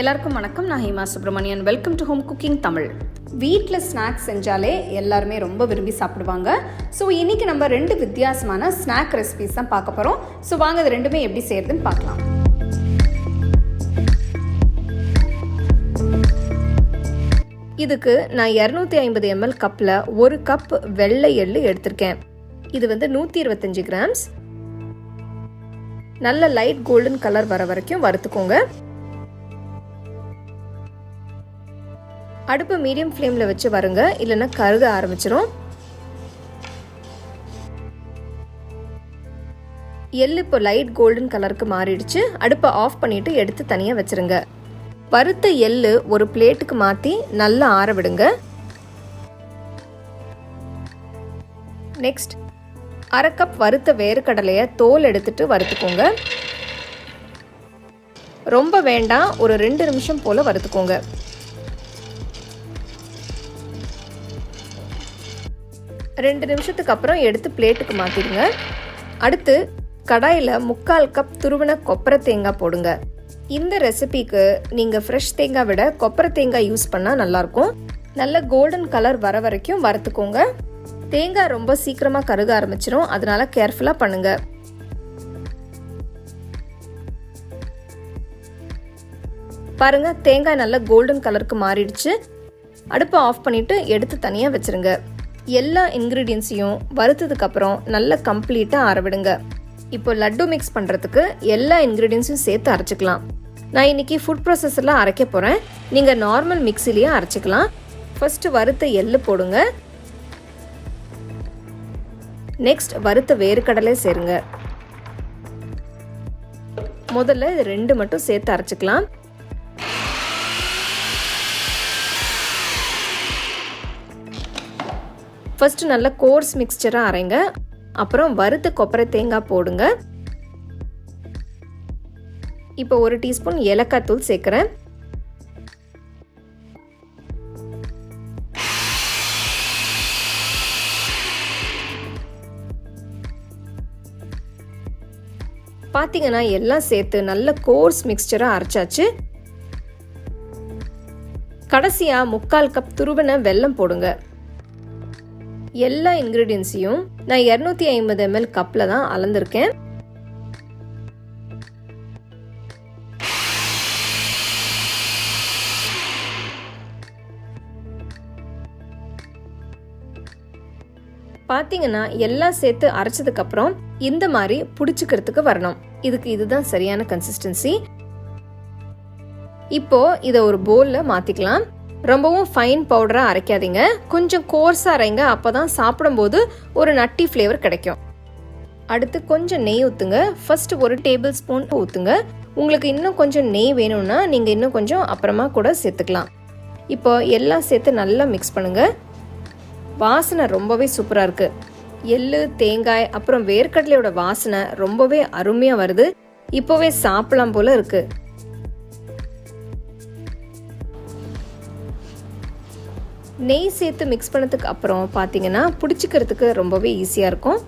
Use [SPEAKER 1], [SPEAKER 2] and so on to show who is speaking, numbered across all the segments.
[SPEAKER 1] எல்லாருக்கும் வணக்கம். நான் Hema Subramanian welcome to home cooking Tamil வீட்டில் ஸ்நாக்ஸ் செஞ்சாலே எல்லாருமே ரொம்ப விரும்பி சாப்பிடுவாங்க. ஸோ இன்றைக்கி நம்ம ரெண்டு வித்தியாசமான ஸ்நாக் ரெசிபிஸ் தான் பார்க்க போகிறோம் ஸோ வாங்க அது ரெண்டுமே எப்படி செய்யறதுன்னு பார்க்கலாம். இதுக்கு நான் இரநூத்தி ஐம்பது எம்எல் கப்பில் ஒரு கப் வெள்ளை எள்ளு எடுத்திருக்கேன். இது வந்து நூற்றி இருபத்தஞ்சி கிராம்ஸ் நல்ல லைட் கோல்டன் கலர் வர வரைக்கும் வறுத்துக்கோங்க. அடுப்பை மீடியம் ஃப்ளேமில் வச்சு வருங்க. இல்லைன்னா கருக ஆரம்பிச்சிரும். எள்ளு இப்போ லைட் கோல்டன் கலருக்கு மாறிடுச்சு. அடுப்பை ஆஃப் பண்ணிவிட்டு எடுத்து தனியாக வச்சுருங்க. வறுத்த எள்ளு ஒரு பிளேட்டுக்கு மாற்றி நல்லா ஆற விடுங்க. நெக்ஸ்ட் அரை கப் வறுத்த வேர்க்கடலையை தோல் எடுத்துட்டு வறுத்துக்கோங்க. ரொம்ப வேண்டாம் ஒரு ரெண்டு நிமிஷம் போல் வறுத்துக்கோங்க. ரெண்டு நிமிஷத்துக்கு அப்புறம் எடுத்து பிளேட்டுக்கு மாற்றிடுங்க அடுத்து கடாயில் முக்கால் கப் துருவின கொப்பரை தேங்காய் போடுங்க. இந்த ரெசிபிக்கு நீங்கள் ஃப்ரெஷ் தேங்காய் விட கொப்பரை தேங்காய் யூஸ் பண்ணால் நல்லாயிருக்கும் நல்ல கோல்டன் கலர் வர வரைக்கும் வறுத்துக்கோங்க. தேங்காய் ரொம்ப சீக்கிரமாக கருக ஆரம்பிச்சிடும் அதனால் கேர்ஃபுல்லாக பண்ணுங்கள் பாருங்கள் தேங்காய் நல்ல கோல்டன் கலருக்கு மாறிடுச்சு. அடுப்பை ஆஃப் பண்ணிவிட்டு எடுத்து தனியாக வச்சிருங்க. எல்லா இன்க்ரீடியன்ஸையும் வறுத்ததுக்கப்புறம் நல்லா கம்ப்ளீட்டாக ஆரவிடுங்க இப்போ லட்டு மிக்ஸ் பண்ணுறதுக்கு எல்லா இன்க்ரீடியன்ஸையும் சேர்த்து அரைச்சிக்கலாம். நான் இன்னைக்கு ஃபுட் ப்ராசஸரில் அரைக்க போகிறேன் நீங்கள் நார்மல் மிக்சிலேயே அரைச்சிக்கலாம். ஃபஸ்ட்டு வறுத்த எள்ளு போடுங்க. நெக்ஸ்ட் வறுத்த வேர்க்கடலை சேருங்க. முதல்ல இது ரெண்டு மட்டும் சேர்த்து அரைச்சிக்கலாம். ஃபஸ்ட்டு நல்ல கோர்ஸ் மிக்சராக அரைங்க. அப்புறம் வறுத்த கொப்பரை தேங்காய் போடுங்க. இப்போ ஒரு டீஸ்பூன் ஏலக்காய் தூள் சேர்க்குறேன். பார்த்தீங்கன்னா எல்லாம் சேர்த்து நல்ல கோர்ஸ் மிக்சராக அரைச்சாச்சு. கடைசியாக முக்கால் கப் துருவின வெல்லம் போடுங்க. எல்லா இன்க்ரீடியன்ஸையும் நான் இரநூத்தி ஐம்பது எம்எல் கப்பில் தான் அளந்திருக்கேன். பார்த்தீங்கன்னா எல்லாம் சேர்த்து அரைச்சதுக்கப்புறம் இந்த மாதிரி பிடிச்சிக்கிறதுக்கு வரணும். இதுக்கு இதுதான் சரியான கன்சிஸ்டன்சி இப்போ இதை ஒரு போலில் மாற்றிக்கலாம் ரொம்பவும் ஃபைன் பவுடராக அரைக்காதீங்க. கொஞ்சம் கோர்ஸாக அரைங்க அப்போ தான் சாப்பிடும்போது ஒரு நட்டி ஃப்ளேவர் கிடைக்கும். அடுத்து கொஞ்சம் நெய் ஊற்றுங்க ஃபர்ஸ்ட் ஒரு டேபிள் ஸ்பூன் ஊற்றுங்க உங்களுக்கு இன்னும் கொஞ்சம் நெய் வேணும்னா நீங்கள் இன்னும் கொஞ்சம் அப்புறமா கூட சேர்த்துக்கலாம். இப்போ எல்லாம் சேர்த்து நல்லா மிக்ஸ் பண்ணுங்கள் வாசனை ரொம்பவே சூப்பராக இருக்குது எள்ளு தேங்காய் அப்புறம் வேர்க்கடலையோட வாசனை ரொம்பவே அருமையாக வருது. இப்போவே சாப்பிடலாம் போல இருக்குது நெய் சேர்த்து மிக்ஸ் பண்ணதுக்கு அப்புறம் பார்த்தீங்கன்னா பிடிச்சிக்கிறதுக்கு ரொம்பவே ஈஸியாக இருக்கும்.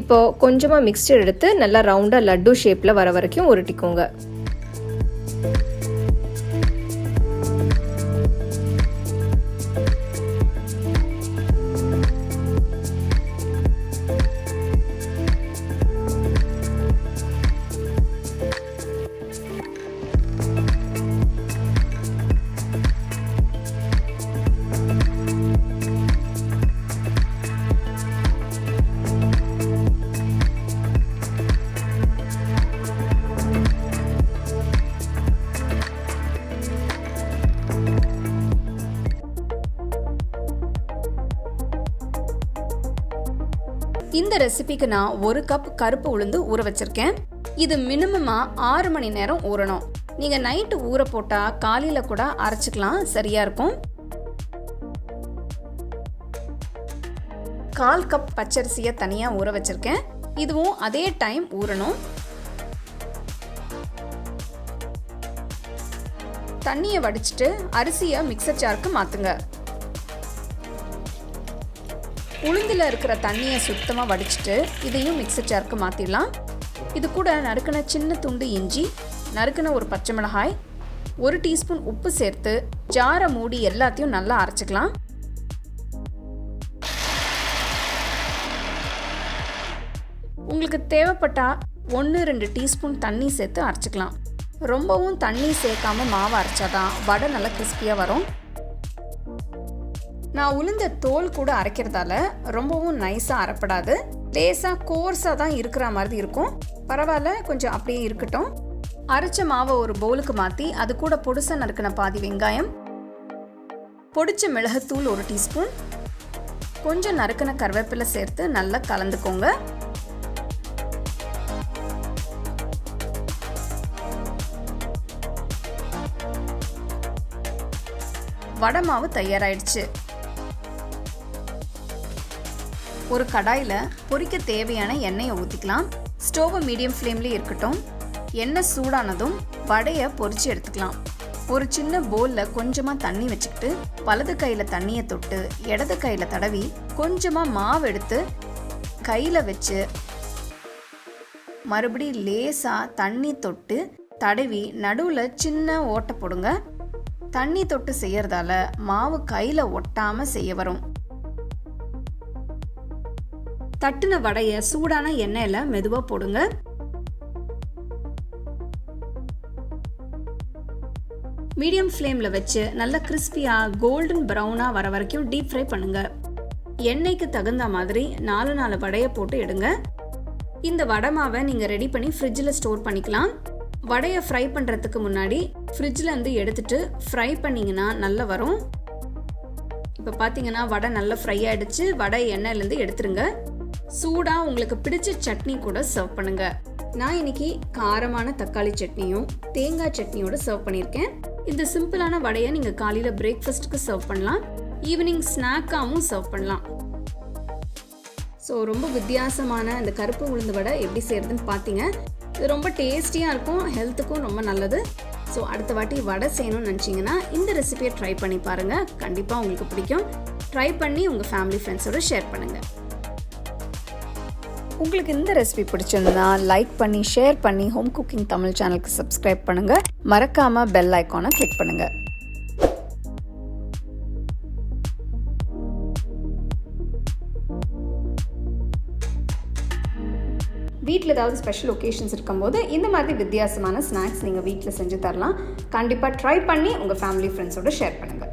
[SPEAKER 1] இப்போ கொஞ்சமாக மிக்ஸ்டர் எடுத்து நல்லா ரவுண்டாக லட்டு ஷேப்பில் வர வரைக்கும் உருட்டிக்கோங்க. இந்த ரெசிபிக்கு நான் ஒரு கப் கருப்பு உளுந்து ஊற வச்சிருக்கேன். இது மினிமமாக ஆறு மணி நேரம் ஊறணும். நீங்கள் நைட்டு ஊற போட்டால் காலையில் கூட அரைச்சிக்கலாம். சரியாக இருக்கும். கால் கப் பச்சரிசியை தனியாக ஊற வச்சிருக்கேன். இதுவும் அதே டைம் ஊறணும். தண்ணியை வடிச்சிட்டு அரிசியை மிக்சர் ஜாருக்கு மாற்றுங்க உளுந்தில் இருக்கிற தண்ணியை சுத்தமாக வடிச்சிட்டு இதையும் மிக்சர் ஜாருக்கு மாற்றிடலாம்
[SPEAKER 2] இது கூட நறுக்கின சின்ன துண்டு இஞ்சி நறுக்கின ஒரு பச்சை மிளகாய் ஒரு டீஸ்பூன் உப்பு சேர்த்து ஜாரை மூடி எல்லாத்தையும் நல்லா அரைச்சிக்கலாம். உங்களுக்கு தேவைப்பட்டால் ஒன்று ரெண்டு டீஸ்பூன் தண்ணி சேர்த்து அரைச்சிக்கலாம். ரொம்பவும் தண்ணி சேர்க்காம மாவு அரைச்சாதான் வடை நல்லா கிறிஸ்பியாக வரும். நான் உளுந்த தோல் கூட அரைக்கிறதால ரொம்பவும் நைஸாக அரைப்படாது. லேசாக கோர்ஸாக தான் இருக்கிற மாதிரி இருக்கும். பரவாயில்ல கொஞ்சம் அப்படியே இருக்கட்டும். அரைச்ச மாவை ஒரு பவுலுக்கு மாற்றி அது கூட பொடுசா நறுக்கின பாதி வெங்காயம். பொடிச்ச மிளகுத்தூள் ஒரு டீஸ்பூன். கொஞ்சம் நறுக்கின கருவேப்பிலை சேர்த்து நல்லா கலந்துக்கோங்க. வடை மாவு தயாராயிடுச்சு. ஒரு கடாயில் பொரிக்க தேவையான எண்ணெயை ஊற்றிக்கலாம் ஸ்டோவை மீடியம் ஃப்ளேம்லேயே இருக்கட்டும். எண்ணெய் சூடானதும் வடையை பொரித்து எடுத்துக்கலாம். ஒரு சின்ன போலில் கொஞ்சமாக தண்ணி வச்சுக்கிட்டு வலது கையில் தண்ணியை தொட்டு இடது கையில் தடவி கொஞ்சமாக மாவு எடுத்து கையில் வச்சு மறுபடியும் லேசாக தண்ணி தொட்டு தடவி நடுவில் சின்ன ஓட்டை போடுங்க. தண்ணி தொட்டு செய்கிறதால மாவு கையில் ஒட்டாமல் செய்ய வரும். தட்டின வடையை சூடான எண்ணெயில் மெதுவாக போடுங்க. மீடியம் ஃப்ளேமில் வச்சு நல்ல கிறிஸ்பியாக கோல்டன் ப்ரௌனாக வர வரைக்கும் டீப் ஃப்ரை பண்ணுங்க. எண்ணெய்க்கு தகுந்த மாதிரி நாலு நாலு வடையை போட்டு எடுங்க. இந்த வடை மாவை நீங்கள் ரெடி பண்ணி ஃப்ரிட்ஜில் ஸ்டோர் பண்ணிக்கலாம். வடையை ஃப்ரை பண்ணுறதுக்கு முன்னாடி ஃப்ரிட்ஜ்லேருந்து எடுத்துட்டு ஃப்ரை பண்ணிங்கன்னா நல்லா வரும். இப்போ பார்த்தீங்கன்னா வடை நல்லா ஃப்ரை ஆகிடுச்சு வடை எண்ணெயிலேருந்து எடுத்துருங்க. சூடாக உங்களுக்கு பிடிச்ச சட்னி கூட சர்வ் பண்ணுங்க. நான் இன்னைக்கு காரமான தக்காளி சட்னியும் தேங்காய் சட்னியோட சர்வ் பண்ணியிருக்கேன். இந்த சிம்பிளான வடையை நீங்கள் காலையில் பிரேக்ஃபாஸ்ட்டுக்கு சர்வ் பண்ணலாம். ஈவினிங் ஸ்நாக்காகவும் சர்வ் பண்ணலாம். ஸோ ரொம்ப வித்தியாசமான இந்த கருப்பு உளுந்து வடை எப்படி செய்யறதுன்னு பார்த்தீங்க இது ரொம்ப டேஸ்டியாக இருக்கும் ஹெல்த்துக்கும் ரொம்ப நல்லது. ஸோ அடுத்த வாட்டி வடை செய்யணும்னு நினச்சிங்கன்னா இந்த ரெசிபியை ட்ரை பண்ணி பாருங்கள் கண்டிப்பாக உங்களுக்கு பிடிக்கும். ட்ரை பண்ணி உங்கள் ஃபேமிலி ஃப்ரெண்ட்ஸோட ஷேர் பண்ணுங்கள் உங்களுக்கு இந்த ரெசிபி பிடிச்சிருந்தா லைக் பண்ணி ஷேர் பண்ணி ஹோம் குக்கிங் தமிழ் சேனலுக்கு சப்ஸ்கிரைப் பண்ணுங்கள் மறக்காமல் பெல் ஐக்கானை கிளிக் பண்ணுங்கள் வீட்டில் ஏதாவது ஸ்பெஷல் ஒகேஷன்ஸ் இருக்கும்போது இந்த மாதிரி வித்தியாசமான ஸ்நாக்ஸ் நீங்கள் வீட்டில் செஞ்சு தரலாம். கண்டிப்பாக ட்ரை பண்ணி உங்கள் ஃபேமிலி ஃப்ரெண்ட்ஸோட ஷேர் பண்ணுங்கள்